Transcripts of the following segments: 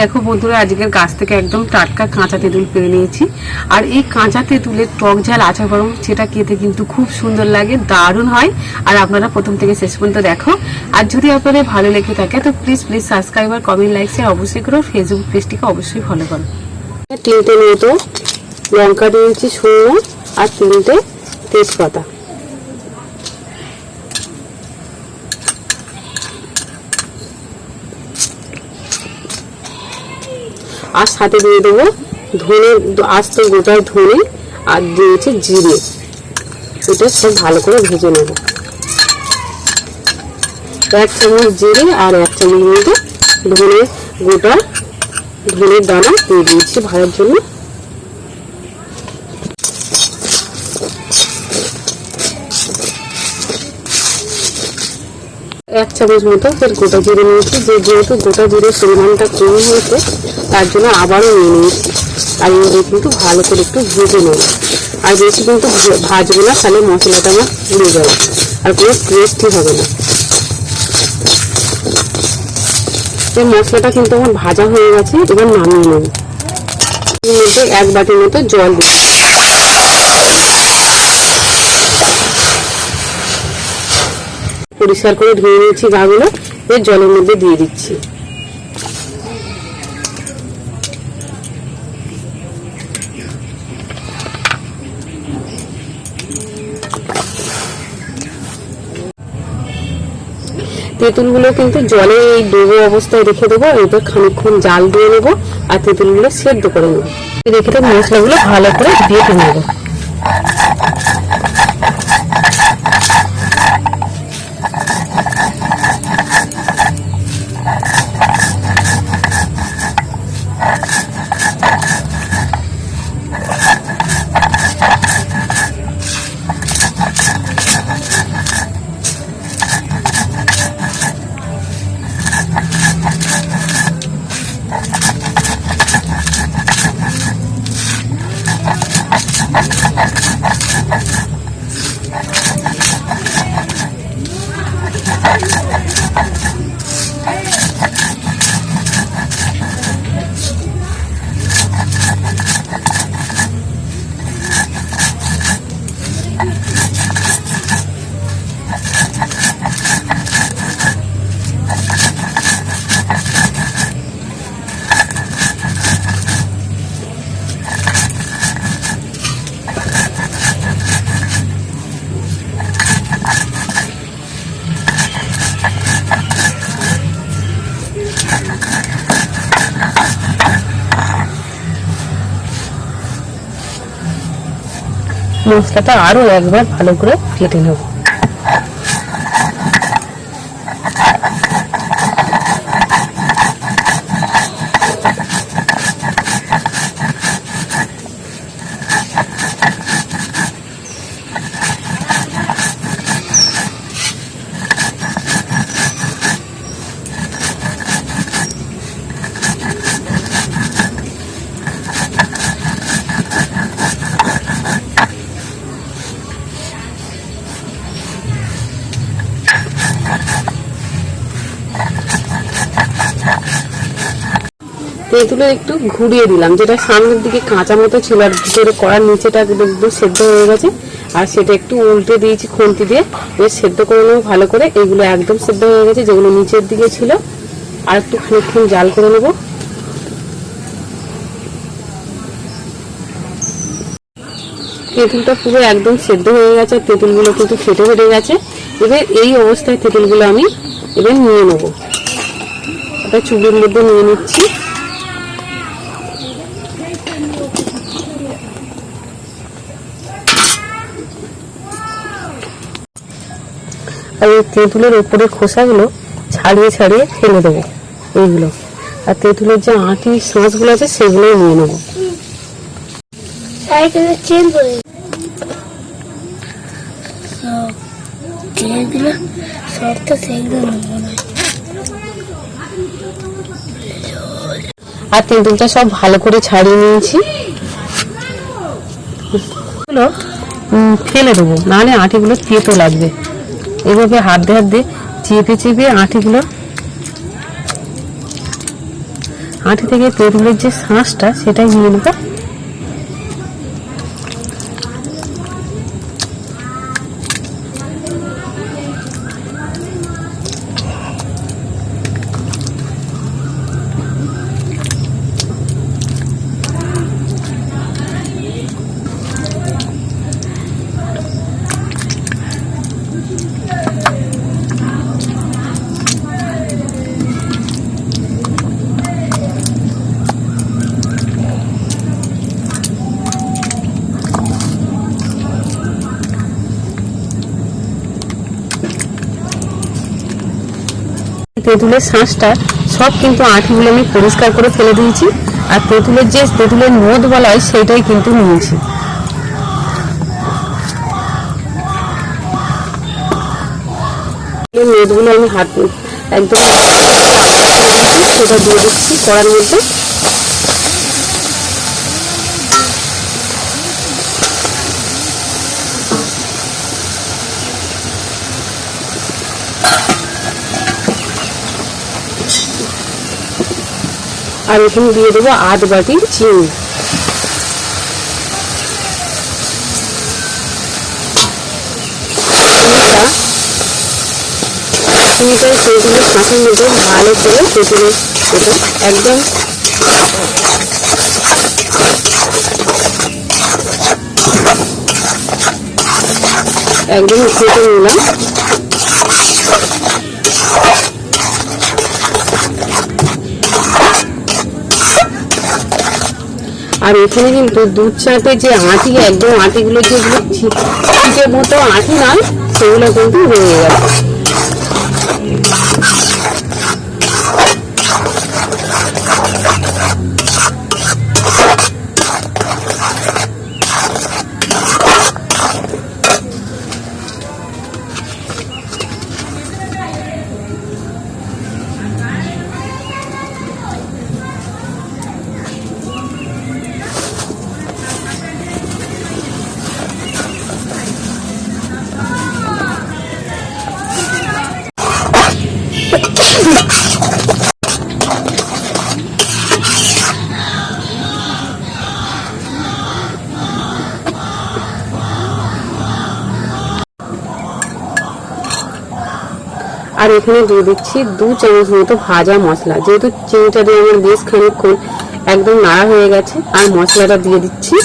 দেখো বন্ধুরা, আজকের গাছ থেকে একদম টাটকা কাঁচা তেঁতুল পেরে নিয়েছি। আর এই কাঁচা তেঁতুলের টক ঝাল আচা গরম, সেটা খেতে কিন্তু খুব সুন্দর লাগে, দারুণ হয়। আর আপনারা প্রথম থেকে শেষ পর্যন্ত দেখো। আর যদি আপনাদের ভালো লেগে থাকে, তো প্লিজ প্লিজ সাবস্ক্রাইব আর কমেন্ট লাইক শেয়ার অবশ্যই করো। ফেসবুক পেজটিকে অবশ্যই ফলো করো। তিনটে মতো লঙ্কা দিয়েছি শুকনো আর তিনটে তেজপাতা। আর সাথে দিয়ে দেবো। ধনে আস্ত গোটা ধনে আর দিয়েছি জিরে। এটা সব ভালো করে ভেজে নেব। এক চামচ জিরে আর এক চামচ মধ্যে ধনে গোটা ধনের দানা দিয়ে দিয়েছি ভাজার জন্য। এক চামচ মতো ফের গোটা জিরে নিয়েছি। যে যেহেতু গোটা জিরের পরিমাণটা কম হয়েছে, তার জন্য আবারও নিয়ে নিয়েছি। আর এবারে কিন্তু ভালো করে একটু ভেজে নেব। আর বেশি কিন্তু ভাজবো না, তাহলে মশলাটা আমার পুড়ে যাবে। আর কোনো টেস্টই হবে না। এই মশলাটা কিন্তু আমার ভাজা হয়ে গেছে, এবার নামিয়ে নেব। এক বাটির মতো জল দিই পরিষ্কার করে ধুয়ে নিয়েছি গাগুলো এর জলের মধ্যে দিয়ে দিচ্ছি। তেঁতুলগুলো কিন্তু জলে এই ডুবো অবস্থায় রেখে দেবো এরপর খানিকক্ষণ জাল দিয়ে নেব, আর তেঁতুলগুলো সেদ্ধ করে নেব। রেখে দেবো মশলাগুলো ভালো করে দিয়ে নেব। মশলাটা আরও একবার ভালো করে কেটে নেব। তেঁতুলে একটু ঘুরিয়ে দিলাম। যেটা সামনের দিকে কাঁচা মতো ছিল আর ভিতরে কড়ার নিচেটা একদম সেদ্ধ হয়ে গেছে। আর সেটা একটু উল্টে দিয়েছি খুন্তি দিয়ে। এবার সেদ্ধ করে নেব ভালো করে। এগুলো একদম সেদ্ধ হয়ে গেছে, যেগুলো নিচের দিকে ছিল। আর একটু খানিকক্ষণ জাল করে নেব। তেঁতুলটা পুরো একদম সেদ্ধ হয়ে গেছে, আর তেঁতুলগুলো কিন্তু ফেটে ফেটে গেছে। এবার এই অবস্থায় তেঁতুলগুলো আমি এবার নিয়ে নেব। একটা চুবির মধ্যে নিয়ে নিচ্ছি। আর এই তেঁতুলের উপরে খোসাগুলো ছাড়িয়ে ছাড়িয়ে ফেলে দেবো এইগুলো। আর তেঁতুলের যে আঁটি শাঁসগুলো আছে সেগুলোই নিয়ে নেব। সাইকেলের চেন পরে সব যেগুলো সব তো সেগুলো নেব না আর তেঁতুলটা সব ভালো করে ছাড়িয়ে নিয়েছি। ফেলে দেবো নাহলে আটিগুলো তেতো লাগবে। এভাবে হাত দিয়ে হাত দিয়ে চেপে চেপে আঁটিগুলো, আঁটি থেকে তেলগুলোর যে শাঁসটা সেটাই নিয়ে নেব। তেঁতুলের শাঁসটা সব কিন্তু আঁটিগুলো আমি পরিষ্কার করে ফেলে দিয়েছি। আর তেঁতুলের যে তেঁতুলের মদ বলা হয়, সেটাই কিন্তু নিয়েছি। এই মেদগুলো আমি হাত একদম সেটা দিয়ে দিচ্ছি করার মধ্যে। আর এখানে দিয়ে দেবো আধ বাটি চিনি। ভালো করে এটা একদম একদম ফেটে নিলাম। এখানে কিন্তু দুধ চাটে যে আঁটি, একদম আঁটিগুলো যেগুলো ছিটে মতো আঁটি নয়, সেগুলো কিন্তু রয়ে গেছে। আর এখানে দিয়ে দিচ্ছি দু চামচ মতো ভাজা মশলা। যেহেতু চিনিটা দিয়ে আমার বেশ খানিক্ষণ একদম নাড়া হয়ে গেছে, আর মশলাটা দিয়ে দিচ্ছি।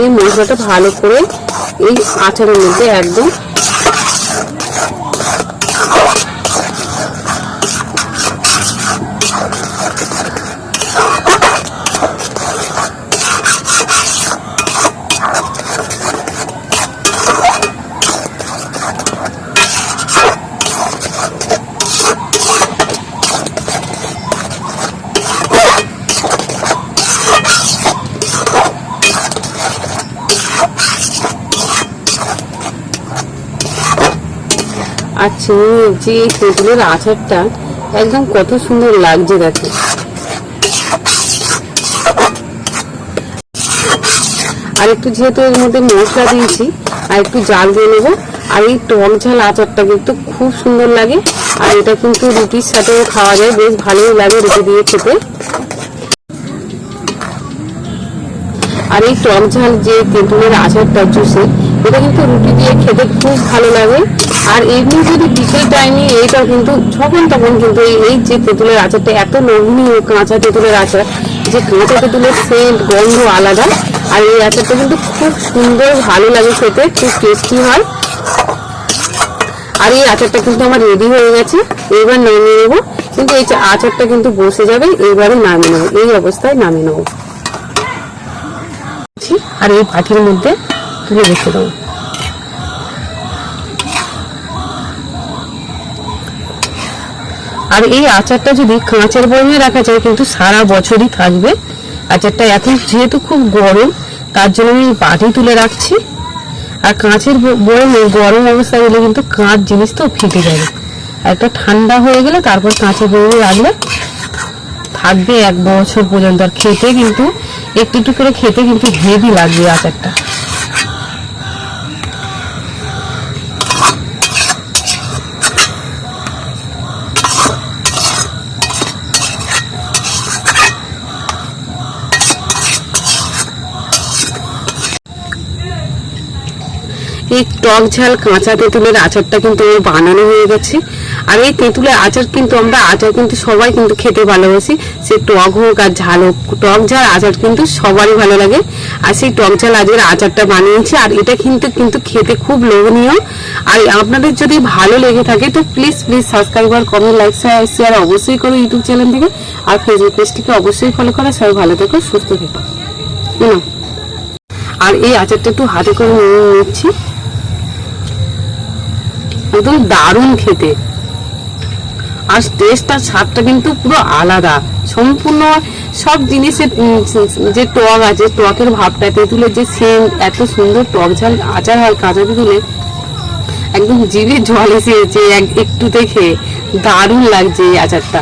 এই মশলাটা ভালো করে এই আচারের মধ্যে একদম আর চিনির যে তেঁতুলের আচারটা একদম কত সুন্দর লাগছে দেখে। আর একটু যেহেতু এর মধ্যে মশলা দিয়েছি, আর একটু জাল দিয়ে নেব, আর এই টক ঝাল আচারটা কিন্তু খুব সুন্দর লাগে, আর এটা কিন্তু রুটির সাথেও খাওয়া যায়, বেশ ভালোই লাগে রুটি দিয়ে খেতে। আর এই টক ঝাল যে তেঁতুলের আচারটা, জুসে, এটা কিন্তু রুটি দিয়ে খেতে খুব ভালো লাগে। আর এমনি যদি বিকেল টাইমে এইটা কিন্তু যখন তখন কিন্তু এই- যে তেঁতুলের আচারটা, এত লোভনীয় কাঁচা তেঁতুলের আচার, যে কাঁচা তেঁতুলের সেন্ট গন্ধ আলাদা। আর এই আচারটা কিন্তু খুব সুন্দর, ভালো লাগে খেতে, খুব টেস্টি হয়। আর এই আচারটা কিন্তু আমার রেডি হয়ে গেছে। এবার নামিয়ে নেব। কিন্তু এই আচারটা কিন্তু বসে যাবে এবারে নামিয়ে নেব। এই অবস্থায় নামিয়ে নেব। আর এই পাটির মধ্যে তুলে রেখে দেবো। আর এই আচারটা যদি কাঁচের বয়মে রাখা যায়, কিন্তু সারা বছরই থাকবে। আচারটা এখন যেহেতু খুব গরম, তার জন্য আমি বাটি তুলে রাখছি। আর কাঁচের বয়মে গরম অবস্থায় গেলে কিন্তু কাঁচ জিনিস তো ফেটে যাবে। একটা ঠান্ডা হয়ে গেলে তারপর কাঁচের বয়মে রাখলে থাকবে এক বছর পর্যন্ত। আর খেতে কিন্তু, একটু একটু করে খেতে কিন্তু হেভি লাগবে আচারটা। এই টক ঝাল কাঁচা তেঁতুলের আচারটা কিন্তু আমার বানানো হয়ে গেছে। আর এই তেঁতুলের আচার কিন্তু আমরা, আচার কিন্তু সবাই কিন্তু খেতে ভালোবাসি। সে টক হোক আর ঝাল হোক, টক ঝাল আচার কিন্তু সবারই ভালো লাগে। আর সেই টক ঝাল আজের আচারটা বানিয়েছি, আর এটা কিন্তু কিন্তু খেতে খুব লোভনীয়। আর আপনাদের যদি ভালো লেগে থাকে, তো প্লিজ প্লিজ সাবস্ক্রাইব আর কমেন্ট লাইক শেয়ার অবশ্যই করো ইউটিউব চ্যানেল থেকে। আর ফেসবুক পেজটিকে অবশ্যই ফলো করো। সবাই ভালো থেকো, সুস্থ থেকো। আর এই আচারটা একটু হাতে করে নিয়ে নিচ্ছি। একদম দারুণ খেতে। আর টেস্টটা স্বাদটা কিন্তু পুরো আলাদা। সম্পূর্ণ সব জিনিসের যে টক আছে, টকের ভাবটা তেঁতুলের যে সেম এত সুন্দর টক ঝাল, আচার হয় কাঁচা তেঁতুলে একদম জিভে জল এসেছে এক একটুতে খেয়ে। দারুণ লাগছে এই আচারটা।